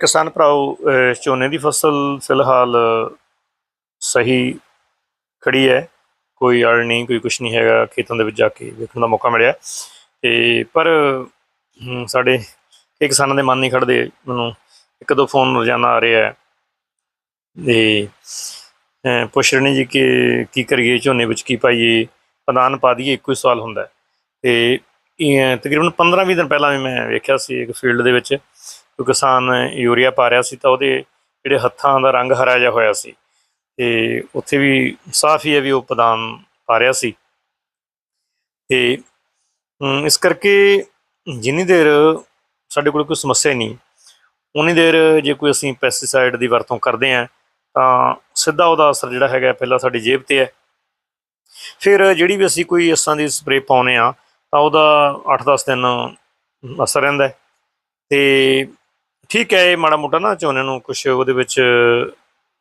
ਕਿਸਾਨ ਭਰਾਓ ਝੋਨੇ ਦੀ ਫਸਲ ਫਿਲਹਾਲ ਸਹੀ ਖੜੀ ਹੈ। ਕੋਈ ਅੜ ਨਹੀਂ, ਕੋਈ ਕੁਛ ਨਹੀਂ ਹੈਗਾ ਖੇਤਾਂ ਦੇ ਵਿੱਚ ਜਾ ਕੇ ਵੇਖਣ ਦਾ ਮੌਕਾ ਮਿਲਿਆ। ਤੇ ਪਰ ਸਾਡੇ ਇਹ ਕਿਸਾਨਾਂ ਦੇ ਮਨ ਨਹੀਂ ਖੜਦੇ। ਮੈਨੂੰ ਇੱਕ ਦੋ ਫੋਨ ਰੋਜ਼ਾਨਾ ਆ ਰਿਹਾ ਹੈ। ਤੇ ਪੁੱਛ ਰਹੇ ਨੇ ਜੀ ਕਿ ਕੀ ਕਰੀਏ, ਝੋਨੇ ਵਿੱਚ ਕੀ ਪਾਈਏ? ਪ੍ਰਧਾਨ ਪਾ ਦਈਏ, ਇੱਕੋ ਹੀ ਸਵਾਲ ਹੁੰਦਾ ਹੈ। ਤੇ ਤਕਰੀਬਨ 15-20 ਦਿਨ ਪਹਿਲਾਂ ਵੀ ਮੈਂ ਵੇਖਿਆ ਸੀ ਇੱਕ ਫੀਲਡ ਦੇ ਵਿੱਚ। ਕੋਈ ਕਿਸਾਨ ਯੂਰੀਆ ਪਾ ਰਿਹਾ ਸੀ ਤਾਂ ਉਹਦੇ ਜਿਹੜੇ ਹੱਥਾਂ ਦਾ ਰੰਗ ਹਰਾ ਜਿਹਾ ਹੋਇਆ ਸੀ। ਤੇ ਉੱਥੇ ਵੀ ਸਾਫ਼ ਹੀ ਹੈ ਵੀ ਉਹ ਪ੍ਰਧਾਨ ਪਾ ਰਿਹਾ ਸੀ। ਤੇ ਇਸ ਕਰਕੇ ਜਿੰਨੀ ਦੇਰ ਸਾਡੇ ਕੋਲ ਕੋਈ ਸਮੱਸਿਆ ਨਹੀਂ, ਉਨੀ ਦੇਰ ਜੇ ਕੋਈ ਅਸੀਂ ਪੈਸਟੀਸਾਈਡ ਦੀ ਵਰਤੋਂ ਕਰਦੇ ਹਾਂ, ਤਾਂ ਸਿੱਧਾ ਉਹਦਾ ਅਸਰ ਜਿਹੜਾ ਹੈਗਾ ਪਹਿਲਾਂ ਸਾਡੀ ਜੇਬ ਤੇ ਹੈ। ਫਿਰ ਜਿਹੜੀ ਵੀ ਅਸੀਂ ਕੋਈ ਇਸਾਂ ਦੀ ਸਪਰੇਅ ਪਾਉਨੇ ਆ ਤਾਂ ਉਹਦਾ 8-10 ਦਿਨ ਅਸਰ ਰਹਿੰਦਾ ਹੈ। ਤੇ ਠੀਕ ਹੈ ਇਹ ਮਾੜਾ ਮੋਟਾ ਨਾ ਝੋਨੇ ਨੂੰ ਕੁਝ ਉਹਦੇ ਵਿੱਚ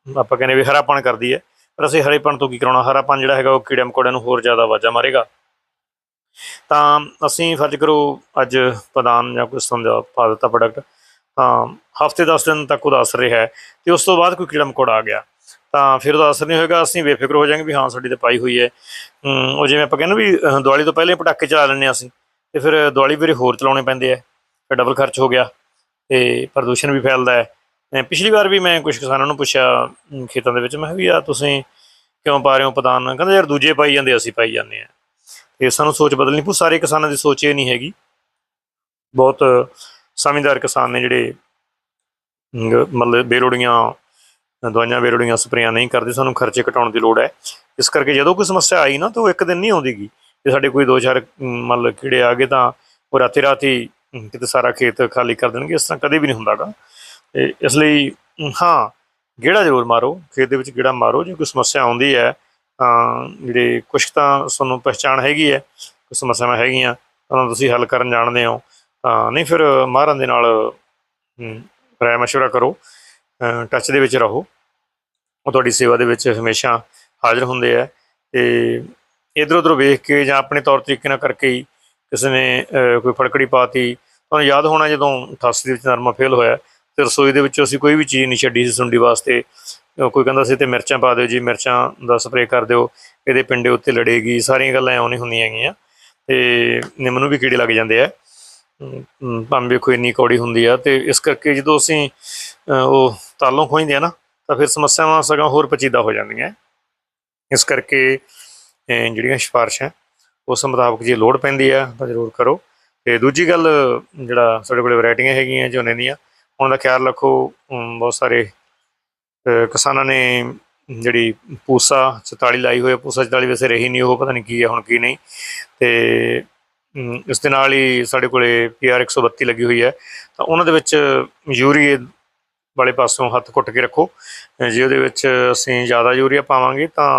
ਆਪਾਂ ਕਹਿੰਦੇ ਵੀ ਹਰਾਪਣ ਕਰਦੀ ਹੈ। ਪਰ ਅਸੀਂ ਹਰੇਪਣ ਤੋਂ ਕੀ ਕਰਾਉਣਾ? ਹਰਾਪਣ ਜਿਹੜਾ ਹੈਗਾ ਉਹ ਕੀੜੇ ਮਕੌੜਿਆਂ ਨੂੰ ਹੋਰ ਜ਼ਿਆਦਾ ਆਵਾਜ਼ਾਂ ਮਾਰੇਗਾ। ਤਾਂ ਅਸੀਂ ਫਰਜ਼ ਕਰੋ ਅੱਜ ਪਦਾਨ ਜਾਂ ਕੋਈ ਸਮਝਾ ਪਾ ਦਿੱਤਾ ਪ੍ਰੋਡਕਟ ਤਾਂ ਹਫ਼ਤੇ 10 ਦਿਨ ਤੱਕ ਉਹਦਾ ਅਸਰ ਰਿਹਾ ਹੈ ਤੇ ਉਸ ਤੋਂ ਬਾਅਦ ਕੋਈ ਕੀੜਾ ਮਕੌੜਾ ਆ ਗਿਆ। ਤਾਂ ਫਿਰ ਉਹਦਾ ਅਸਰ ਨਹੀਂ ਹੋਏਗਾ ਅਸੀਂ ਬੇਫਿਕਰ ਹੋ ਜਾਾਂਗੇ ਵੀ ਹਾਂ ਸਾਡੀ ਤਾਂ ਪਾਈ ਹੋਈ ਹੈ। ਉਹ ਜਿਵੇਂ ਆਪਾਂ ਕਹਿੰਦੇ ਵੀ ਅਹ, ਦੀਵਾਲੀ ਤੋਂ ਪਹਿਲੇ ਪਟਾਕੇ ਚਲਾ ਲੈਂਦੇ ਹਾਂ ਅਸੀਂ ਤੇ ਫਿਰ ਦੀਵਾਲੀ ਵੇਰੇ ਹੋਰ ਚਲਾਉਣੇ ਪੈਂਦੇ ਆ ਫਿਰ ਡਬਲ ਖਰਚ ਹੋ ਗਿਆ। ਤੇ ਪ੍ਰਦੂਸ਼ਣ ਵੀ ਫੈਲਦਾ ਹੈ। ਪਿਛਲੀ ਵਾਰ ਵੀ ਮੈਂ ਕੁਝ ਕਿਸਾਨਾਂ ਨੂੰ ਪੁੱਛਿਆ ਖੇਤਾਂ ਦੇ ਵਿੱਚ, ਮੈਂ ਕਿਹਾ ਵੀ ਆ ਤੁਸੀਂ ਕਿਉਂ ਪਾ ਰਹੇ ਹੋ ਪ੍ਰਧਾਨ? ਕਹਿੰਦੇ, ਯਾਰ, ਦੂਜੇ ਪਾਈ ਜਾਂਦੇ, ਅਸੀਂ ਪਾਈ ਜਾਂਦੇ ਆ ਤੇ ਸਾਨੂੰ ਸੋਚ ਬਦਲਣੀ ਪਊ। ਸਾਰੇ ਕਿਸਾਨਾਂ ਦੀ ਸੋਚ ਇਹ ਨਹੀਂ ਹੈਗੀ। ਬਹੁਤ ਸਮਝਦਾਰ ਕਿਸਾਨ ਨੇ ਜਿਹੜੇ ਮਤਲਬ ਬੇਲੋੜੀਆਂ ਦਵਾਈਆਂ ਬੇਲੋੜੀਆਂ ਸਪਰੇਆਂ ਨਹੀਂ ਕਰਦੇ, ਸਾਨੂੰ ਖਰਚੇ ਘਟਾਉਣ ਦੀ ਲੋੜ ਹੈ। ਇਸ ਕਰਕੇ ਜਦੋਂ ਕੋਈ ਸਮੱਸਿਆ ਆਈ ਨਾ, ਤਾਂ ਉਹ ਇੱਕ ਦਿਨ ਨਹੀਂ ਆਉਂਦੀਗੀ ਜੇ ਸਾਡੇ ਕੋਈ ਦੋ ਚਾਰ ਮਤਲਬ ਕੀੜੇ ਆ ਗਏ ਤਾਂ ਉਹ ਰਾਤੇ ਰਾਤੀ ਕਿਤੇ ਸਾਰਾ ਖੇਤ ਖਾਲੀ ਕਰ ਦੇਣਗੇ ਇਸ ਤਰ੍ਹਾਂ ਕਦੇ ਵੀ ਨਹੀਂ ਹੁੰਦਾਗਾ। ਤੇ ਇਸ ਲਈ ਹਾਂ ਗੇੜਾ ਜ਼ਰੂਰ ਮਾਰੋ ਖੇਤ ਦੇ ਵਿੱਚ ਗੇੜਾ ਮਾਰੋ ਜੇ ਕੋਈ ਸਮੱਸਿਆ ਆਉਂਦੀ ਹੈ ਤਾਂ ਜਿਹੜੇ ਕੁਛ ਤਾਂ ਤੁਹਾਨੂੰ ਪਹਿਚਾਣ ਹੈਗੀ ਹੈ ਕੋਈ ਸਮੱਸਿਆਵਾਂ ਹੈਗੀਆਂ ਤਾਂ ਤੁਸੀਂ ਹੱਲ ਕਰਨ ਜਾਣਦੇ ਹੋ ਤਾਂ ਨਹੀਂ ਫਿਰ ਮਾਰਨ ਦੇ ਨਾਲ ਅਮ, ਰਾਏ ਮਸ਼ਵਰਾ ਕਰੋ ਟੱਚ ਦੇ ਵਿੱਚ ਰਹੋ। ਉਹ ਤੁਹਾਡੀ ਸੇਵਾ ਦੇ ਵਿੱਚ ਹਮੇਸ਼ਾ ਹਾਜ਼ਰ ਹੁੰਦੇ ਆ ਤੇ ਇਧਰ ਉਧਰ ਵੇਖ ਕੇ ਜਾਂ ਆਪਣੇ ਤੌਰ ਤਰੀਕੇ ਨਾਲ ਕਰਕੇ ਹੀ ਕਿਸੇ ਨੇ ਕੋਈ ਫੜਕੜੀ ਪਾਤੀ ਤੁਹਾਨੂੰ ਯਾਦ ਹੋਣਾ ਜਦੋਂ 88 ਦੇ ਵਿੱਚ ਨਰਮਾ ਫੇਲ ਹੋਇਆ ਤੇ ਰਸੋਈ ਦੇ ਵਿੱਚੋਂ ਅਸੀਂ ਕੋਈ ਵੀ ਚੀਜ਼ ਨਹੀਂ ਛੱਡੀ ਸੀ ਸੁੰਡੀ ਵਾਸਤੇ। ਕੋਈ ਕਹਿੰਦਾ ਸੀ ਤੇ ਮਿਰਚਾਂ ਪਾ ਦਿਓ ਜੀ ਮਿਰਚਾਂ ਦਾ ਸਪਰੇਅ ਕਰ ਦਿਓ ਇਹਦੇ ਪਿੰਡੇ ਉੱਤੇ ਲੜੇਗੀ। ਸਾਰੀਆਂ ਗੱਲਾਂ ਐਉਂ ਨਹੀਂ ਹੁੰਦੀਆਂ ਹੈਗੀਆਂ। ਤੇ ਨਿੰਮ ਨੂੰ ਵੀ ਕੀੜੇ ਲੱਗ ਜਾਂਦੇ ਆ। ਅਮ, ਭਾਵੇਂ ਵੇਖੋ ਇੰਨੀ ਕੌੜੀ ਹੁੰਦੀ ਆ ਤੇ ਇਸ ਕਰਕੇ ਜਦੋਂ ਅਸੀਂ ਉਹ ਤਾਲੋਂ ਖੋਈਂਦੇ ਆ ਨਾ ਤਾਂ ਫਿਰ ਸਮੱਸਿਆਵਾਂ ਸਗੋਂ ਹੋਰ ਪਚੀਦਾ ਹੋ ਜਾਂਦੀਆਂ। ਇਸ ਕਰਕੇ ਅਹ, ਜਿਹੜੀਆਂ ਸਿਫਾਰਿਸ਼ਾਂ ਉਸ ਮੁਤਾਬਕ ਜੇ ਲੋੜ ਪੈਂਦੀ ਆ ਤਾਂ ਜ਼ਰੂਰ ਕਰੋ। ਤੇ ਦੂਜੀ ਗੱਲ, ਜਿਹੜਾ ਸਾਡੇ ਕੋਲੇ ਵੈਰਾਈਟੀਆਂ ਹੈਗੀਆਂ ਝੋਨੇ ਦੀਆਂ, ਉਹਨਾਂ ਦਾ ਖਿਆਲ ਰੱਖੋ ਬਹੁਤ ਸਾਰੇ ਕਿਸਾਨਾਂ ਨੇ ਜਿਹੜੀ ਪੂਸਾ 44 ਲਾਈ ਹੋਈ ਹੈ ਪੂਸਾ 44 ਵੈਸੇ ਰਹੀ ਨਹੀਂ, ਉਹ ਪਤਾ ਨਹੀਂ ਕੀ ਹੈ ਹੁਣ ਕੀ ਨਹੀਂ। ਤੇ ਇਸ ਦੇ ਨਾਲ ਹੀ ਸਾਡੇ ਕੋਲੇ ਪੀਆਰ 132 ਲੱਗੀ ਹੋਈ ਹੈ। ਤਾਂ ਉਹਨਾਂ ਦੇ ਵਿੱਚ ਯੂਰੀਏ ਵਾਲੇ ਪਾਸੋਂ ਹੱਥ ਘੁੱਟ ਕੇ ਰੱਖੋ। ਜੇ ਉਹਦੇ ਵਿੱਚ ਅਸੀਂ ਜ਼ਿਆਦਾ ਯੂਰੀਆ ਪਾਵਾਂਗੇ ਤਾਂ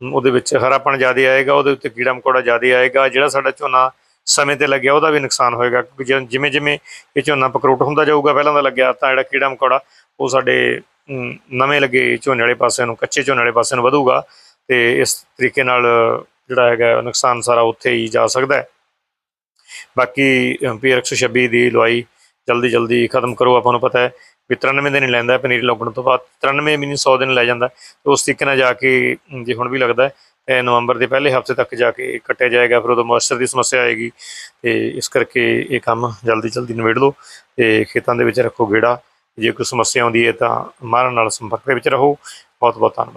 ਉਹਦੇ ਵਿੱਚ ਹਰਾਪਣ ਜ਼ਿਆਦਾ ਆਏਗਾ, ਉਹਦੇ ਉੱਤੇ ਕੀੜਾ ਮਕੌੜਾ ਜ਼ਿਆਦਾ ਆਏਗਾ। ਜਿਹੜਾ ਸਾਡਾ ਝੋਨਾ ਸਮੇਂ ਤੇ ਲੱਗਿਆ, ਉਹਦਾ ਵੀ ਨੁਕਸਾਨ ਹੋਏਗਾ, ਕਿਉਂਕਿ ਜਿਵੇਂ ਜਿਵੇਂ ਇਹ ਝੋਨਾ ਪਕਰੋਟ ਹੁੰਦਾ ਜਾਊਗਾ, ਪਹਿਲਾਂ ਦਾ ਲੱਗਿਆ ਤਾਂ ਜਿਹੜਾ ਕੀੜਾ ਮਕੌੜਾ, ਉਹ ਸਾਡੇ ਨਵੇਂ ਲੱਗੇ ਝੋਨੇ ਵਾਲੇ ਪਾਸੇ ਨੂੰ, ਕੱਚੇ ਝੋਨੇ ਵਾਲੇ ਪਾਸੇ ਨੂੰ ਵਧੂਗਾ ਤੇ ਇਸ ਤਰੀਕੇ ਨਾਲ ਜਿਹੜਾ ਹੈਗਾ ਨੁਕਸਾਨ ਸਾਰਾ ਉੱਥੇ ਹੀ ਜਾ ਸਕਦਾ ਹੈ। ਬਾਕੀ ਪੀਆਰ 126 ਦੀ ਲਵਾਈ ਜਲਦੀ ਜਲਦੀ ਖਤਮ ਕਰੋ, ਆਪਾਂ ਨੂੰ ਪਤਾ ਹੈ ਵੀ 93 ਦਿਨ ਹੀ ਲੈਂਦਾ ਪਨੀਰੀ ਲੱਗਣ ਤੋਂ ਬਾਅਦ 93 ਮਹੀਨੇ 100 ਦਿਨ ਲੈ ਜਾਂਦਾ ਤੇ ਉਸ ਤਰੀਕੇ ਨਾਲ ਜਾ ਕੇ ਜੇ ਹੁਣ ਵੀ ਲੱਗਦਾ ਨਵੰਬਰ ਦੇ ਪਹਿਲੇ ਹਫ਼ਤੇ ਤੱਕ ਜਾ ਕੇ ਕੱਟਿਆ ਜਾਏਗਾ, ਫਿਰ ਉਦੋਂ ਮੋਇਸਚਰ ਦੀ ਸਮੱਸਿਆ ਆਏਗੀ ਤੇ ਇਸ ਕਰਕੇ ਇਹ ਕੰਮ ਜਲਦੀ ਜਲਦੀ ਨਿਬੇੜ ਲਓ ਤੇ ਖੇਤਾਂ ਦੇ ਵਿੱਚ ਰੱਖੋ ਗੇੜਾ, ਜੇ ਕੋਈ ਸਮੱਸਿਆ ਆਉਂਦੀ ਹੈ ਤਾਂ ਮਾਰਨ ਨਾਲ ਸੰਪਰਕ ਦੇ ਵਿੱਚ ਰਹੋ। ਬਹੁਤ ਬਹੁਤ ਧੰਨਵਾਦ।